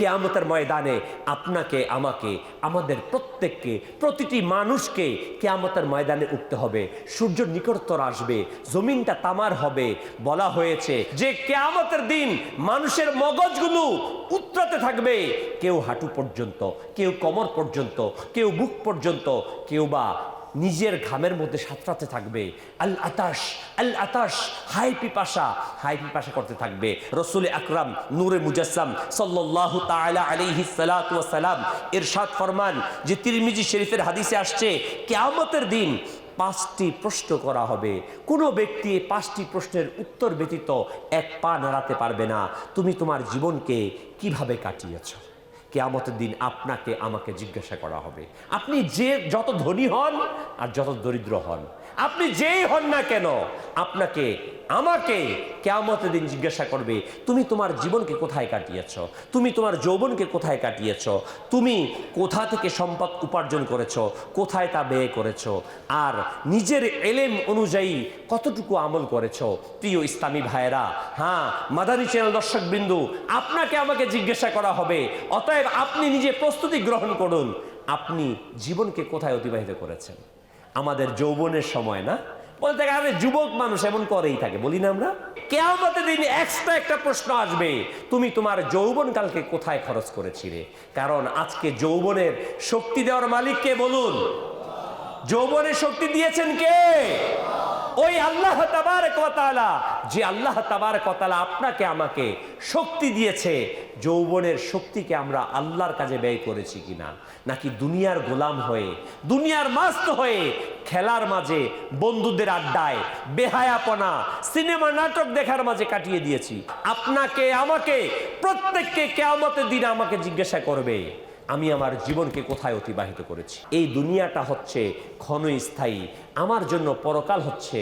কেয়ামতের ময়দানে আপনাকে, আমাকে, আমাদের প্রত্যেককে, প্রতিটি মানুষকে কেয়ামতের ময়দানে উঠতে হবে। সূর্য নিকটতর আসবে, জমিনটা তামার হবে। বলা হয়েছে যে কেয়ামতের দিন মানুষের মগজগুলো উত্রাতে থাকবে। কেউ হাঁটু পর্যন্ত, কেউ কোমর পর্যন্ত, কেউ বুক পর্যন্ত, কেউ বা নিজের ঘামের মধ্যে সাঁতরাতে থাকবে। আল আতাস আল আতাস হাই পিপাসা হাই পিপাসা করতে থাকবে। রসুল আকরাম, নূরে তাআলা আলাইহি সালাতু ওয়াস সালাম ফরমান যে তিরমিজি শরীফের হাদিসে আসছে, কিয়ামতের দিন পাঁচটি প্রশ্ন করা হবে। কোনো ব্যক্তি পাঁচটি প্রশ্নের উত্তর ব্যতীত এক পা নাড়াতে পারবে না। তুমি তোমার জীবনকে কীভাবে কাটিয়েছো? কেয়ামতের দিন আপনাকে আমাকে জিজ্ঞাসা করা হবে। আপনি যে যত ধনী হন আর যত দরিদ্র হন, আপনি যেই হন না কেন আপনাকে, আমাকে কেয়ামতের দিন জিজ্ঞাসা করবে, তুমি তোমার জীবনকে কোথায় কাটিয়েছ? তুমি তোমার যৌবনকে কোথায় কাটিয়েছ? তুমি কোথা থেকে সম্পদ উপার্জন করেছ? কোথায় তা ব্যয় করেছ? আর নিজের এলেম অনুযায়ী কতটুকু আমল করেছ? প্রিয় ইসলামী ভাইয়েরা হ্যাঁ মাদানী চ্যানেল দর্শক বিন্দু আপনাকে আমাকে জিজ্ঞাসা করা হবে, অতএব আপনি নিজে প্রস্তুতি গ্রহণ করুন, আপনি জীবনকে কোথায় অতিবাহিত করেছেন? আমাদের যৌবনের সময় না? বলতে গেলে যুবক মানুষ এমন করেই থাকে। বলি না আমরা। কেয়ামতের দিন এক্সট্রা একটা প্রশ্ন আসবে, তুমি তোমার যৌবন কালকে কোথায় খরচ করেছিলে? কারণ আজকে যৌবনের শক্তি দেওয়ার মালিককে বলুন। যৌবনের শক্তি দিয়েছেন কে? ওই আল্লাহ তাবার কতালা যে আল্লাহ তাবার কতালা আপনাকে, আমাকে শক্তি দিয়েছে, যৌবনের শক্তিকে আমরা আল্লাহর কাজে ব্যয় করেছি কিনা? নাকি দুনিয়ার গোলাম হয়ে, দুনিয়ার মাস্ত হয়ে, খেলার মাঝে, বন্ধুদের আড্ডায়, বেহায়াপনা, সিনেমা, নাটক দেখার মাঝে কাটিয়ে দিয়েছি? আপনাকে, আমাকে, প্রত্যেককে কেয়ামতের দিন আমাকে জিজ্ঞাসা করবে। আমি আমার জীবনকে কোথায় অতিবাহিত করেছি? এই দুনিয়াটা হচ্ছে ক্ষণস্থায়ী। আমার জন্য পরকাল হচ্ছে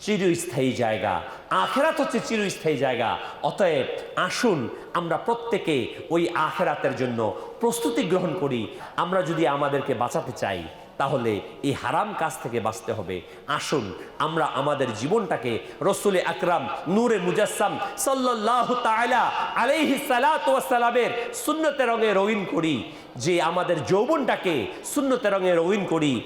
চিরস্থায়ী জায়গা। আখেরাত হচ্ছে চিরস্থায়ী জায়গা। অতএব আসুন, আমরা প্রত্যেকে ওই আখেরাতের জন্য প্রস্তুতি গ্রহণ করি। আমরা যদি আমাদেরকে বাঁচাতে চাই তাহলে এই হারাম কাজ থেকে বাঁচতে হবে। আসুন, আমরা আমাদের জীবনটাকে রসুল আকরাম, নূরে মুজাসম সাল্লাহ তালা আলাইহি সালাতামের সুন্নতে রঙে রঙিন করি। যে আমাদের যৌবনটাকে সুন্নতে রঙে রঙিন করি